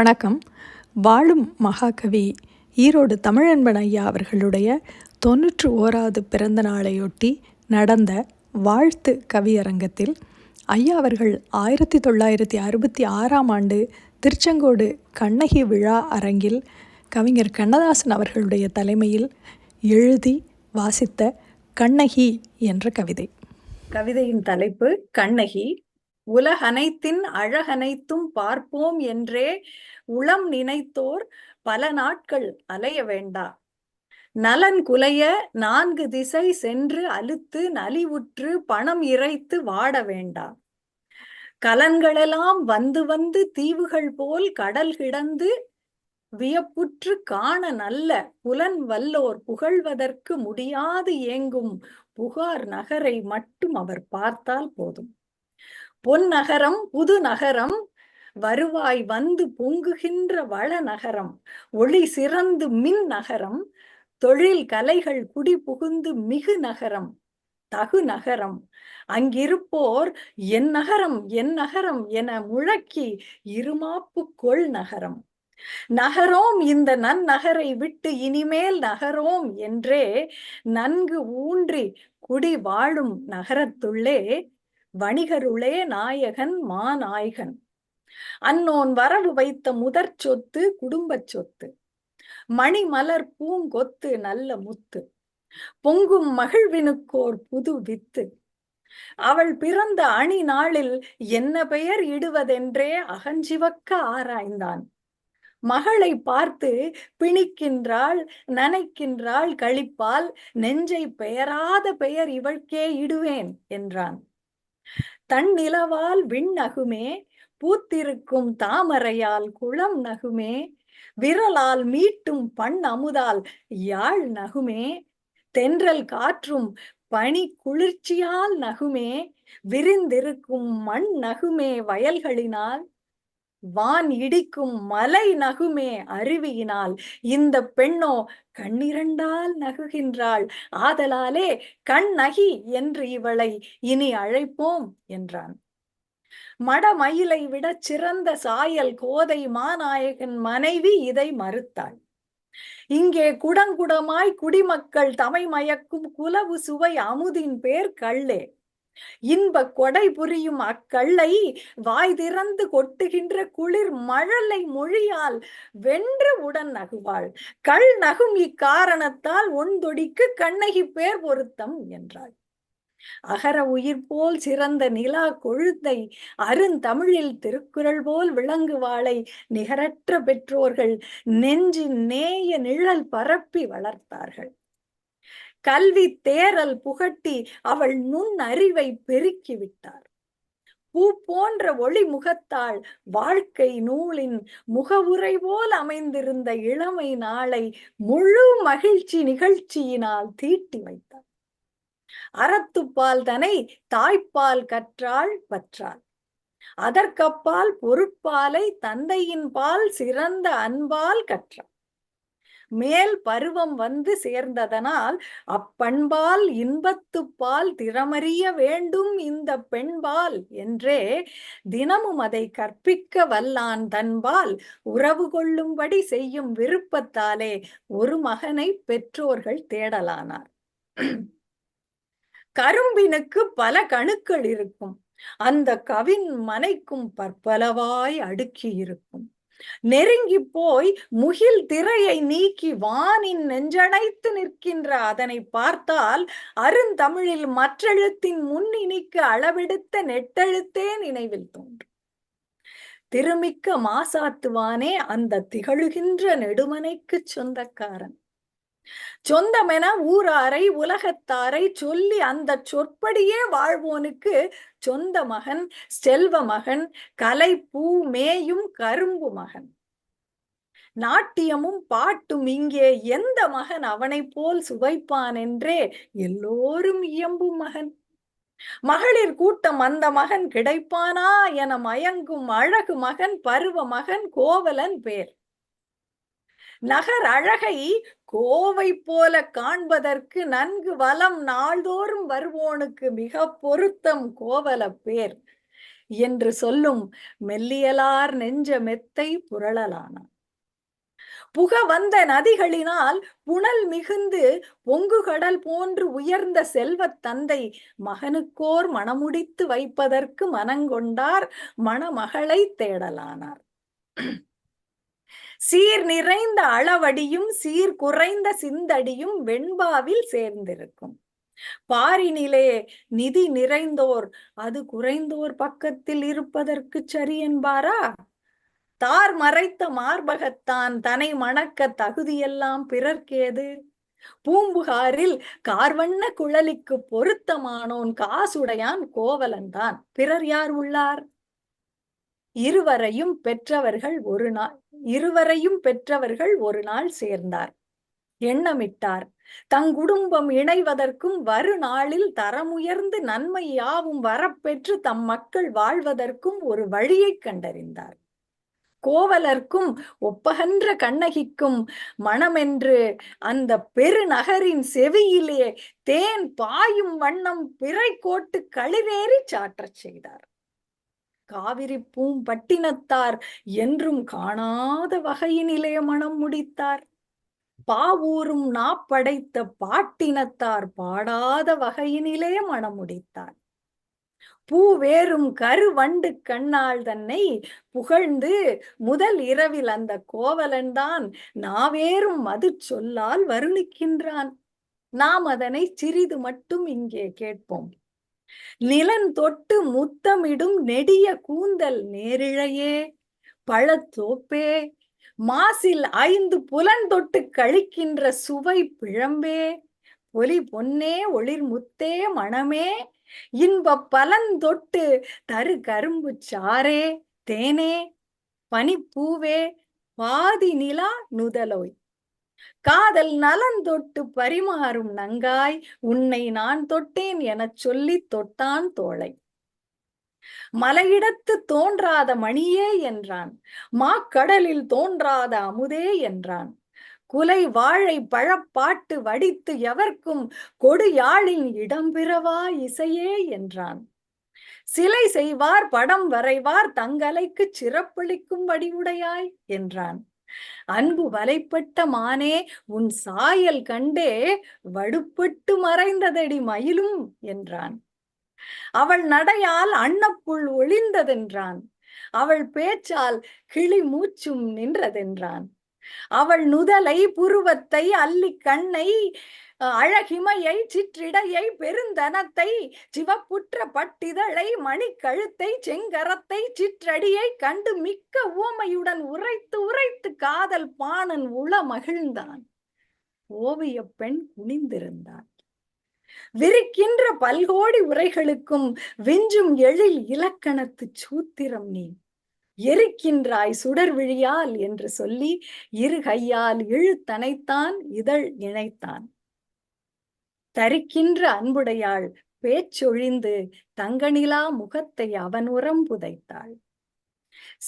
வணக்கம். வாழும் மகாகவி ஈரோடு தமிழன்பன் ஐயா அவர்களுடைய தொண்ணூற்று ஓராவது பிறந்த நாளையொட்டி நடந்த வாழ்த்து கவியரங்கத்தில் ஐயா அவர்கள் ஆயிரத்தி தொள்ளாயிரத்தி அறுபத்தி ஆறாம் ஆண்டு திருச்செங்கோடு கண்ணகி விழா அரங்கில் கவிஞர் கண்ணதாசன் அவர்களுடைய தலைமையில் எழுதி வாசித்த கண்ணகி என்ற கவிதை. கவிதையின் தலைப்பு கண்ணகி உலகனைத்தின் அழகனைத்தும் பார்ப்போம் என்றே உளம் நினைத்தோர் பல நாட்கள் அலைய வேண்டா. நலன் குலைய நான்கு திசை சென்று அழுத்து நலிவுற்று பணம் இறைத்து வாட வேண்டா. கலன்களெல்லாம் வந்து வந்து தீவுகள் போல் கடல் கிடந்து வியப்புற்று காண நல்ல புலன் வல்லோர் புகழ்வதற்கு முடியாது ஏங்கும் புகார் நகரை மட்டும் அவர் பார்த்தால் போதும். பொன் நகரம் புது நகரம் வருவாய் வந்து பொங்குகின்ற வள நகரம் ஒளி சிறந்து மின் நகரம் தொழில் கலைகள் குடி புகுந்து மிகு நகரம் தகு நகரம். அங்கிருப்போர் என் நகரம் என் நகரம் என முழக்கி இருமாப்பு கொள் நகரம். நகரோம் இந்த நன்னகரை விட்டு இனிமேல் நகரோம் என்றே நன்கு ஊன்றி குடி வாழும் நகரத்துள்ளே வணிகருளே நாயகன் மாநாயகன். அன்னோன் வரவு வைத்த முதற் சொத்து குடும்பச் சொத்து. மணிமலர் பூங்கொத்து நல்ல முத்து. பொங்கும் மகிழ்வினுக்கோர் புது வித்து. அவள் பிறந்த அணி நாளில் என்ன பெயர் இடுவதென்றே அகஞ்சிவக்க ஆராய்ந்தான். மகளை பார்த்து பிணிக்கின்றாள் நனைக்கின்றாள் கழிப்பால் நெஞ்சை பெயராத பெயர் இவள்கே இடுவேன் என்றான். தன் நிலவால் விண் நகுமே பூத்திருக்கும் தாமரையால் குளம் நகுமே விரலால் மீட்டும் பண் அமுதால் யாழ் நகுமே தென்றல் காற்றும் பனி குளிர்ச்சியால் நகுமே விரிந்திருக்கும் மண் நகுமே வயல்களினால் வான் இடிக்கும் மலை நகுமே அருவியினால். இந்த பெண்ணோ கண்ணிரண்டால் நகுகின்றாள். ஆதலாலே கண்ணகி என்று இவளை இனி அழைப்போம் என்றான். மடமயிலை விட சிறந்த சாயல் கோதை மாநாயகன் மனைவி இதை மறுத்தாள். இங்கே குடங்குடமாய் குடிமக்கள் தமை மயக்கும் குலவு சுவை அமுதின் பேர் கள்ளே இன்ப கொடை புரியும் அக்கல்லை வாய் திறந்து கொட்டுகின்ற குளிர் மழலை மொழியால் வென்று உடன் நகுவாள். கள் நகும் இக்காரணத்தால் ஒன்தொடிக்கு கண்ணகி பேர் பொருத்தம் என்றாள். அகர உயிர் போல் சிறந்த நிலா கொழுத்தை அருந்தமிழில் திருக்குறள் போல் விளங்குவாளை நிகரற்ற பெற்றோர்கள் நெஞ்சின் நேய நிழல் பரப்பி வளர்த்தார்கள். கல்வி தேரல் புகட்டி அவள் நுண் அறிவை பெருக்கி விட்டார். பூ போன்ற ஒளி முகத்தாள் வாழ்க்கை நூலின் முகவுரை போல் அமைந்திருந்த இளமை நாளை முழு மகிழ்ச்சி நிகழ்ச்சியினால் தீட்டி வைத்தார். அறத்துப்பால் தனை தாய்ப்பால் கற்றாள் பற்றாள். அதற்கப்பால் பொருட்பாலை தந்தையின் பால் சிறந்த அன்பால் கற்றாள். மேல் பருவம் வந்து சேர்ந்ததனால் அப்பண்பால் இன்பத்துப்பால் திறமறிய வேண்டும் இந்த பெண்பால் என்றே தினமும் அதை கற்பிக்க வல்லான் தன்பால் உறவு கொள்ளும்படி செய்யும் விருப்பத்தாலே ஒரு மகனை பெற்றோர்கள் தேடலானார். கரும்பினுக்கு பல கணுக்கள் இருக்கும். அந்த கவின் மனைக்கும் பற்பலவாய் அடுக்கி இருக்கும். நெருங்கி போய் முகில் திரையை நீக்கி வானின் நெஞ்சடைத்து நிற்கின்ற அதனை பார்த்தால் அருந்தமிழில் மற்றெழுத்தின் முன்னினிக்கு அளவெடுத்த நெட்டெழுத்தே நினைவில் தோன்றும். திருமிக்க மாசாத்துவானே அந்த திகழுகின்ற நெடுமனைக்கு சொந்தக்காரன். சொந்தமென ஊராரை உலகத்தாரை சொல்லி அந்த சொற்படியே வாழ்வோனுக்கு சொந்த மகன் செல்வ மகன் கலை பூ மேயும் கரும்பு மகன். நாட்டியமும் பாட்டும் இங்கே எந்த மகன் அவனை போல் சுவைப்பான் என்றே எல்லோரும் இயம்பும் மகன். மகளிர் கூட்டம் அந்த மகன் கிடைப்பானா என மயங்கும் அழகு மகன் பருவ மகன் கோவலன் பேர். நகர் அழகை கோவை போல காண்பதற்கு நன்கு வலம் நாள்தோறும் வருவோனுக்கு மிக பொருத்தம் கோவல பேர் என்று சொல்லும் மெல்லியலார் நெஞ்ச மெத்தை புரளலானான் புக வந்த நதிகளினால் புனல் மிகுந்து பொங்கு கடல் போன்று உயர்ந்த செல்வத் தந்தை மகனுக்கோர் மணமுடித்து வைப்பதற்கு மனங்கொண்டார் மணமகளை தேடலானார். சீர் நிறைந்த அளவடியும் சீர் குறைந்த சிந்தடியும் வெண்பாவில் சேர்ந்திருக்கும். பாரினிலே நிதி நிறைந்தோர் அது குறைந்தோர் பக்கத்தில் இருப்பதற்கு சரி என்பாரா? தார் மறைத்த மார்பகத்தான் தனை மணக்க தகுதியெல்லாம் பிறர்க்கேது? பூம்புகாரில் கார்வண்ண குழலிக்கு பொருத்தமானோன் காசுடையான் கோவலன்தான். பிறர் யார் உள்ளார்? இருவரையும் பெற்றவர்கள் ஒரு நாள் இருவரையும் பெற்றவர்கள் ஒரு நாள் சேர்ந்தார். எண்ணமிட்டார். தங்குடும்பம் இணைவதற்கும் வரு நாளில் தரமுயர்ந்து நன்மை யாவும் வரப்பெற்று தம் மக்கள் வாழ்வதற்கும் ஒரு வழியைக் கண்டறிந்தார். கோவலர்க்கும் ஒப்பகன்ற கண்ணகிக்கும் மனமென்று அந்த பெருநகரின் செவியிலே தேன் பாயும் வண்ணம் பிறை கோட்டு களிரேறி சாற்றச் செய்தார். காவிரி பூம்பட்டினத்தார் என்றும் காணாத வகையினிலே மனம் முடித்தார். பாவூரும் நாப்படைத்த பாட்டினத்தார் பாடாத வகையினிலே மனம் முடித்தார். பூவேறும் கருவண்டு கண்ணால் தன்னை புகழ்ந்து முதல் இரவில் அந்த கோவலன்தான் நாவேறும் மது சொல்லால் வருணிக்கின்றான். நாம் அதனை சிறிது மட்டும் இங்கே கேட்போம். நிலன் தொட்டு முத்தமிடும் நெடிய கூந்தல் நேரிழையே பழத்தோப்பே மாசில் ஐந்து புலன் தொட்டு கழிக்கின்ற சுவை பிழம்பே. ஒலி பொன்னே ஒளிர் முத்தே மணமே. இன்ப பலன் தொட்டு தரு கரும்பு சாரே தேனே. பனிப்பூவே பாதி நிலா நுதலோய். காதல் நலன் தொட்டு பரிமாறும் நங்காய் உன்னை நான் தொட்டேன் எனச் சொல்லி தொட்டான் தோளை மலையிடத்து தோன்றாத மணியே என்றான். மாக்கடலில் தோன்றாத அமுதே என்றான். குலை வாழை பழப்பாட்டு வடித்து எவர்க்கும் கொடு யாழின் இடம்பிறவா இசையே என்றான். சிலை செய்வார் படம் வரைவார் தங்கலைக்கு சிறப்பளிக்கும் வடிவுடையாய் என்றான். அன்பு வலைப்பட்ட மானே உன் சாயல் கண்டே வடுப்பட்டு மறைந்ததடி மயிலும் என்றான். அவள் நடையால் அன்னப்புள் ஒளிந்ததென்றான். அவள் பேச்சால் கிளி மூச்சும் நின்றதென்றான். அவள் நுதலை புருவத்தை அல்லி கண்ணை அழகிமையை சிற்றிடையை பெருந்தனத்தை சிவப்புற்ற பட்டிதழை மணிக்கழுத்தை செங்கரத்தை சிற்றடியை கண்டு மிக்க ஓமையுடன் உரைத்து உரைத்து காதல் பாணன் உள மகிழ்ந்தான். ஓவிய பெண் குனிந்திருந்தான். விரிக்கின்ற பல்கோடி உரைகளுக்கும் விஞ்சும் எழில் இலக்கணத்து சூத்திரம் நீ. எரிக்கின்றாய் சுடர் விழியால் என்று சொல்லி இரு கையால் இழுத்தனைத்தான் இதழ் இணைத்தான். தரிக்கின்ற அன்புடையாள் பேச்சொழிந்து தங்கநிலா முகத்தை அவன் உரம் புதைத்தாள்.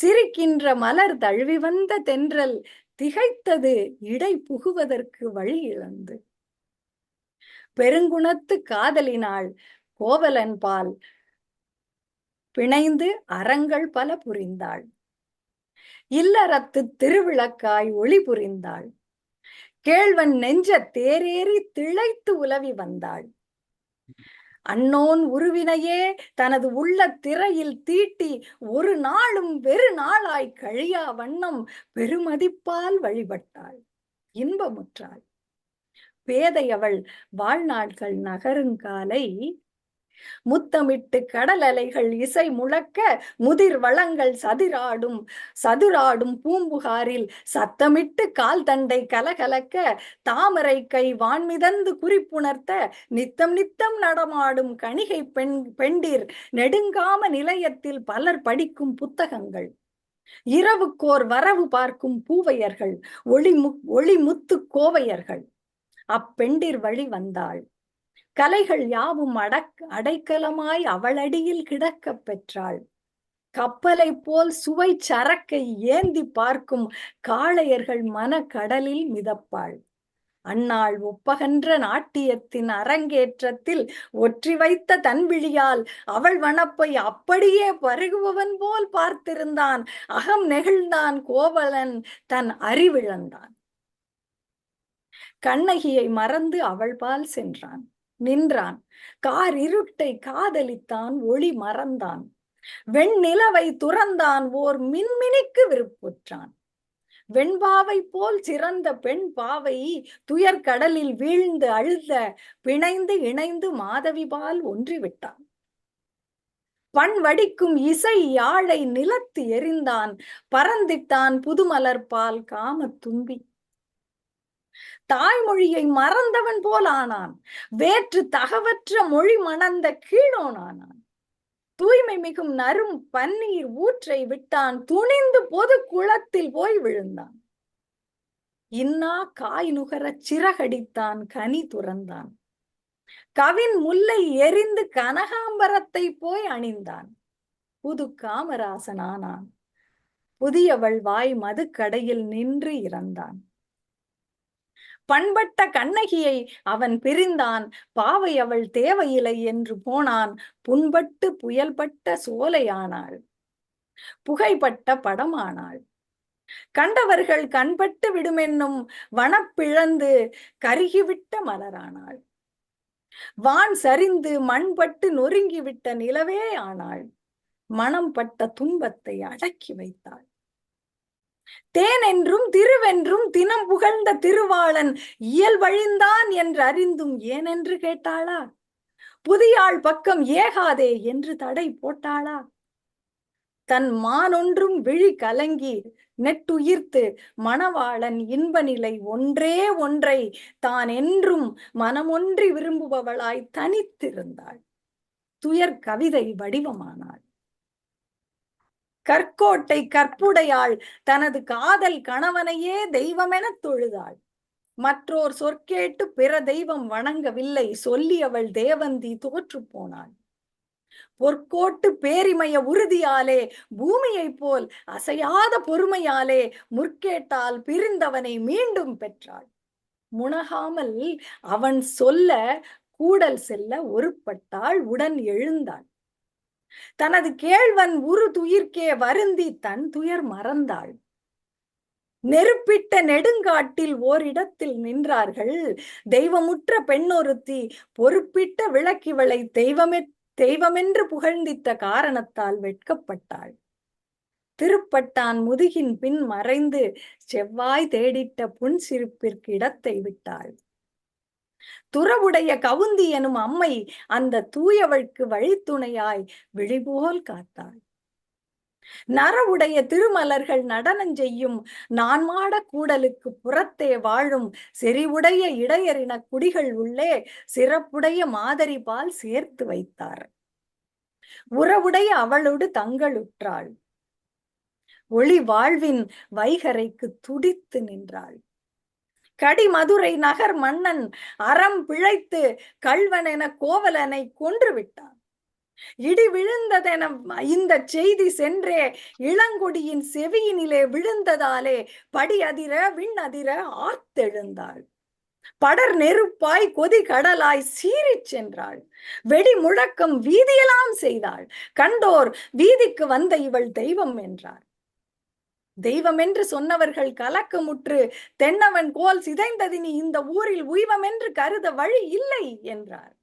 சிரிக்கின்ற மலர் தழுவி வந்த தென்றல் திகைத்தது இடை புகுவதற்கு வழி இழந்து. பெருங்குணத்து காதலினாள் கோவலன் பால் பிணைந்து அறங்கள் பல புரிந்தாள். இல்லறத்து திருவிளக்காய் ஒளி புரிந்தாள். கேழ்வன் நெஞ்ச தேரேறி திளைத்து உலவி வந்தாள். அன்னோன் உருவினையே தனது உள்ள திரையில் தீட்டி ஒரு நாளும் வெறு நாளாய் கழியா வண்ணம் பெருமதிப்பால் வழிபட்டாள். இன்பமுற்றாள். பேதையவள் வாழ்நாட்கள் நகருங்காலை முத்தமிட்டு கடல் அலைகள் இசை முழக்க முதிர் வளங்கள் சதிராடும் சதுராடும் பூம்புகாரில் சத்தமிட்டு கால் தண்டை கலகலக்க தாமரை கை வான்மிதந்து குறிப்புணர்த்த நித்தம் நித்தம் நடமாடும் கணிகை பெண் பெண்டிர் நெடுங்காம நிலையத்தில் பலர் படிக்கும் புத்தகங்கள். இரவுக்கோர் வரவு பார்க்கும் பூவையர்கள் ஒளி மு ஒளி முத்து கோவையர்கள். அப்பெண்டிர் வழி வந்தாள். கலைகள் யாவும் அடக் அடைக்கலமாய் அவளடியில் கிடக்கப் பெற்றாள். கப்பலை போல் சுவை சரக்கை ஏந்தி பார்க்கும் காளையர்கள் மன கடலில் மிதப்பாள். அன்னாள் ஒப்பகன்ற நாட்டியத்தின் அரங்கேற்றத்தில் ஒற்றி வைத்த தன்விழியால் அவள் வனப்பை அப்படியே பருகுபவன் போல் பார்த்திருந்தான். அகம் நெகிழ்ந்தான் கோவலன் தன் அறிவிழந்தான். கண்ணகியை மறந்து அவள் பால் சென்றான். நின்றான். கார் இருட்டை காதலித்தான் ஒளி மறந்தான். வெண்ணிலவை துறந்தான் ஓர் மின்மினிக்கு விருப்புற்றான். வெண்பாவை போல் சிறந்த பெண் பாவை துயர் கடலில் வீழ்ந்து அழுத பிணைந்து இணைந்து மாதவிபால் ஒன்றிவிட்டான். பண் வடிக்கும் இசை யாழை நிலத்து எறிந்தான் பறந்திட்டான் புதுமலர்பால் காம தும்பி. தாய்மொழியை மறந்தவன் போல் ஆனான். வேற்று தகவற்ற மொழி மணந்த கீழோனானான் தூய்மை மிகும் நரும் பன்னீர் ஊற்றை விட்டான். துணிந்து பொது குளத்தில் போய் விழுந்தான். இன்னா காய் நுகரச் சிறகடித்தான். கனி துறந்தான். கவின் முல்லை எரிந்து கனகாம்பரத்தை போய் அணிந்தான். புது காமராசனானான். புதியவள் வாய் மதுக்கடையில் நின்று இறந்தான். பண்பட்ட கண்ணகியை அவன் பிரிந்தான். பாவை அவள் தேவையில்லை என்று போனான். புண்பட்டு புயல்பட்ட சோலையானாள். புகைப்பட்ட படமானாள். கண்டவர்கள் கண்பட்டு விடுமென்னும் வனப்பிழந்து கருகிவிட்ட மலரானாள். வான் சரிந்து மண்பட்டு நொறுங்கிவிட்ட நிலவே ஆனாள். மனம் பட்ட துன்பத்தை அடக்கி வைத்தாள். தேன் என்றும் திருவென்றும் தினம் புகழ்ந்த திருவாளன் இயல்பழிந்தான் என்று அறிந்தும் ஏனென்று கேட்டாளா? புதியாள் பக்கம் ஏகாதே என்று தடை போட்டாளா? தன் மானொன்றும் விழி கலங்கி நெட்டுயிர்த்து மணவாளன் இன்ப நிலை ஒன்றே ஒன்றை தான் என்றும் மனமொன்றி விரும்புபவளாய் தனித்திருந்தாள். துயர் கவிதை வடிவமானாள். கற்கோட்டை கற்புடையாள் தனது காதல் கணவனையே தெய்வமெனத் தொழுதாள். மற்றோர் சொற்கேட்டு பிற தெய்வம் வணங்கவில்லை சொல்லி அவள் தேவந்தி தோற்று போனாள். பொற்கோட்டு பேரிமய உறுதியாலே பூமியைப் போல் அசையாத பொறுமையாலே முற்கேட்டால் பிரிந்தவனை மீண்டும் பெற்றாள். முனகாமல் அவன் சொல்ல கூடல் செல்ல ஒருப்பட்டாள் உடன் எழுந்தாள். தனது கேழ்வன் உரு துயிர்க்கே வருந்தி தன் துயர் மறந்தாள். நெருப்பிட்ட நெடுங்காட்டில் ஓரிடத்தில் நின்றார்கள். தெய்வமுற்ற பெண்ணொருத்தி பொறுப்பிட்ட விளக்கிவளை தெய்வமே தெய்வமென்று புகழ்ந்திட்ட காரணத்தால் வெட்கப்பட்டாள். திருப்பட்டான் முதுகின் பின் மறைந்து செவ்வாய் தேடிட்ட புன் சிரிப்பிற்கு இடத்தை விட்டாள். துறவுடைய கவுந்தி எனும் அம்மை அந்த தூயவழ்க்கு வழித்துணையாய் விழிபோல் காத்தாள். நரவுடைய திருமலர்கள் நடனம் செய்யும் நான்மாட கூடலுக்கு புறத்தே வாழும் செறிவுடைய இடையறின குடிகள் உள்ளே சிறப்புடைய மாதிரி பால் சேர்த்து வைத்தார். உறவுடைய அவளோடு தங்களுற்றாள். ஒளி வாழ்வின் வைகரைக்கு துடித்து நின்றாள். கடிமதுரை நகர் மன்னன் அறம் பிழைத்து கல்வன் என கோவலனை கொன்று விட்டான். இடி விழுந்ததென இந்த செய்தி சென்றே இளங்கொடியின் செவியினிலே விழுந்ததாலே படி அதிர விண் அதிர ஆர்த்தெழுந்தாள். படர் நெருப்பாய் கொதி கடலாய் சீறிச் சென்றாள். வெடி முழக்கம் வீதியெல்லாம் செய்தாள். கண்டோர் வீதிக்கு வந்த இவள் தெய்வம் என்றார். தெய்வம் என்று சொன்னவர்கள் கலக்கமுற்று தென்னவன் கோல் சிதைந்ததினி இந்த ஊரில் உய்வம் என்று கருத வழி இல்லை என்றார்.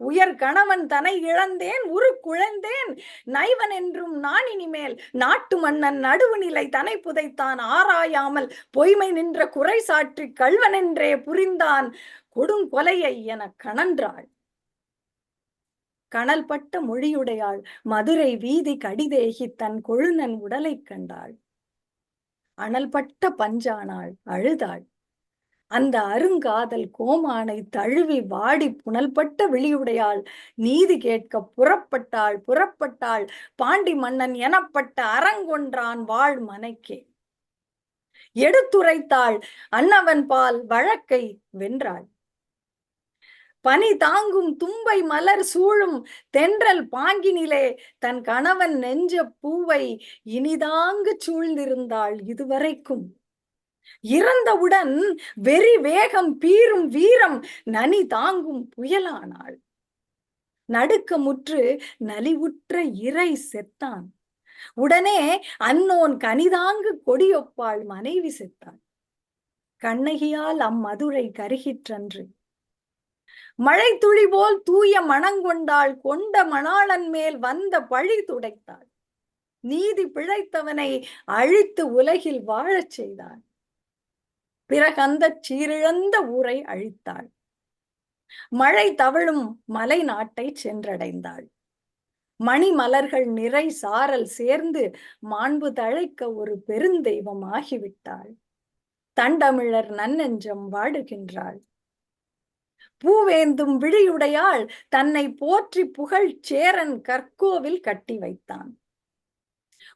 உயர் கணவன் தனை இழந்தேன் உரு குழந்தேன் நைவன் என்றும் நான் இனிமேல் நாட்டு மன்னன் நடுவு நிலை தனை புதைத்தான் ஆராயாமல் பொய்மை நின்ற குறை சாற்றி கள்வனென்றே புரிந்தான் கொடுங்கொலையை என கணன்றாள். கணல்பட்ட மொழியுடையாள் மதுரை வீதி கடிதேகி தன் கொழுநன் உடலைக் கண்டாள். அனல்பட்ட பஞ்சானாள் அழுதாள். அந்த அருங்காதல் கோமானை தழுவி வாடி புனல்பட்ட விழியுடையாள். நீதி கேட்க புறப்பட்டாள் புறப்பட்டாள். பாண்டி மன்னன் எனப்பட்ட அரங்கொன்றான் வாழ் மனைக்கே. எடுத்துரைத்தாள் அன்னவன் பால் வழக்கை வென்றாள். பனி தாங்கும் தும்பை மலர் சூழும் தென்றல் பாங்கினிலே தன் கணவன் நெஞ்ச பூவை இனிதாங்கு சூழ்ந்திருந்தாள் இதுவரைக்கும். இறந்தவுடன் வெறி வேகம் பீரும் வீரம் நனி தாங்கும் புயலானாள். நடுக்கமுற்று நலிவுற்ற இறை செத்தான். உடனே அன்னோன் கனிதாங்கு கொடியொப்பாள் மனைவி செத்தாள் கண்ணகியால் அம்மதுரை கருகிற்றன்று. மழை துளி போல் தூய மனங்கொண்டாள் கொண்ட மணாளன் மேல் வந்த பழி துடைத்தாள். நீதி பிழைத்தவனை அழித்து உலகில் வாழச் செய்தாள். அந்த சீரிழந்த ஊரை அழித்தாள். மழை தவழும் மலை நாட்டை சென்றடைந்தாள். மணி மலர்கள் நிறை சாரல் சேர்ந்து மாண்பு தழைக்க ஒரு பெருந்தெய்வம் ஆகிவிட்டாள். தண்டமிழர் நன்னெஞ்சம் வாடுகின்றாள். பூவேந்தும் விழியுடையாள் தன்னை போற்றி புகழ் சேரன் கற்கோவில் கட்டி வைத்தான்.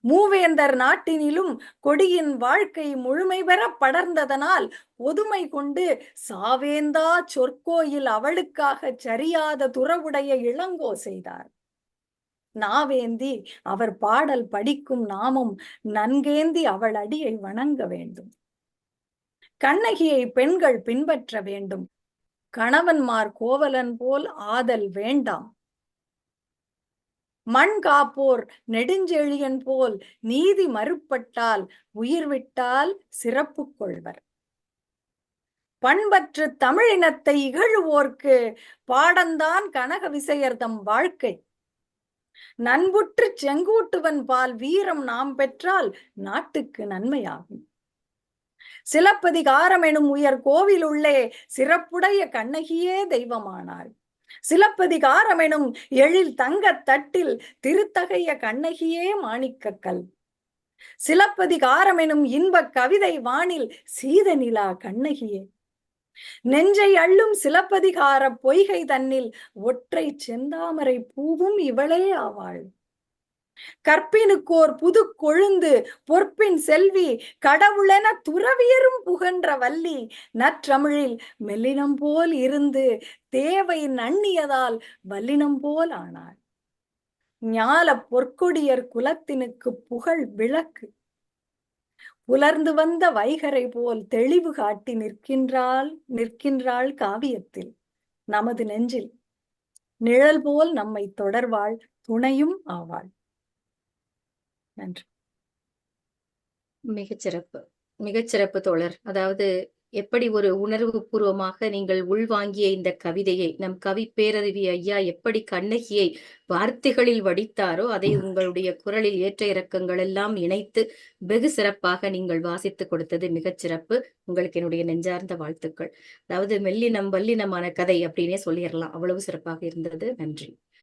மூவேந்தர் நாட்டினிலும் கொடியின் வாழ்க்கை முழுமை பெற படர்ந்ததனால் ஒதுமை கொண்டு சாவேந்தா சொற்கோயில் அவளுக்காக சரியாத துறவுடைய இளங்கோ செய்தார். நாவேந்தி அவர் பாடல் படிக்கும் நாமும் நன்கேந்தி அவள் அடியை வணங்க வேண்டும். கண்ணகியை பெண்கள் பின்பற்ற வேண்டும். கணவன்மார் கோவலன் போல் ஆதல் வேண்டாம். மண் காப்போர் நெடுஞ்செழியன் போல் நீதி மறுப்பட்டால் உயிர் விட்டால் சிறப்பு கொள்வர். பண்பற்று தமிழினத்தை இகழுவோர்க்கு பாடந்தான் கனக விசையர்தம் வாழ்க்கை. நன்புற்று செங்கூட்டுவன் பால் வீரம் நாம் பெற்றால் நாட்டுக்கு நன்மையாகும். சிலப்பதிகாரம் எனும் உயர் கோவில் உள்ளே சிறப்புடைய கண்ணகியே தெய்வமானாள். சிலப்பதிகாரம் எனும் எழில் தங்கத் தட்டில் திருத்தகைய கண்ணகியே மாணிக்கக்கல். சிலப்பதிகாரம் எனும் இன்பக் கவிதை வானில் சீத நிலா கண்ணகியே. நெஞ்சை அள்ளும் சிலப்பதிகார பொய்கை தன்னில் ஒற்றை செந்தாமரை பூவும் இவளே ஆவாள். கற்பினுக்கோர் புது கொழுந்து பொற்பின் செல்வி கடவுளென துறவியரும் புகன்ற வள்ளி நற்றமிழில் மெல்லினம் போல் இருந்து தேவை நண்ணியதால் வல்லினம் போல் ஆனாள். ஞால பொற்கொடியர் குலத்தினுக்கு புகழ் விளக்கு. புலர்ந்து வந்த வைகரை போல் தெளிவு காட்டி நிற்கின்றாள் நிற்கின்றாள் காவியத்தில் நமது நெஞ்சில். நிழல் போல் நம்மை தொடர்வாள் துணையும் ஆவாள். நன்றி. மிகச்சிறப்பு. மிகச்சிறப்பு தோழர். அதாவது எப்படி ஒரு உணர்வு பூர்வமாக நீங்கள் உள்வாங்கிய இந்த கவிதையை நம் கவி பேரறிவி ஐயா எப்படி கண்ணகியை வார்த்தைகளில் வடித்தாரோ அதை உங்களுடைய குரலில் ஏற்ற இறக்கங்கள் எல்லாம் இணைத்து வெகு சிறப்பாக நீங்கள் வாசித்து கொடுத்தது மிகச் சிறப்பு உங்களுக்கு என்னுடைய நெஞ்சார்ந்த வாழ்த்துக்கள். அதாவது மெல்லினம் வல்லினமான கதை அப்படின்னே சொல்லிடலாம். அவ்வளவு சிறப்பாக இருந்தது. நன்றி.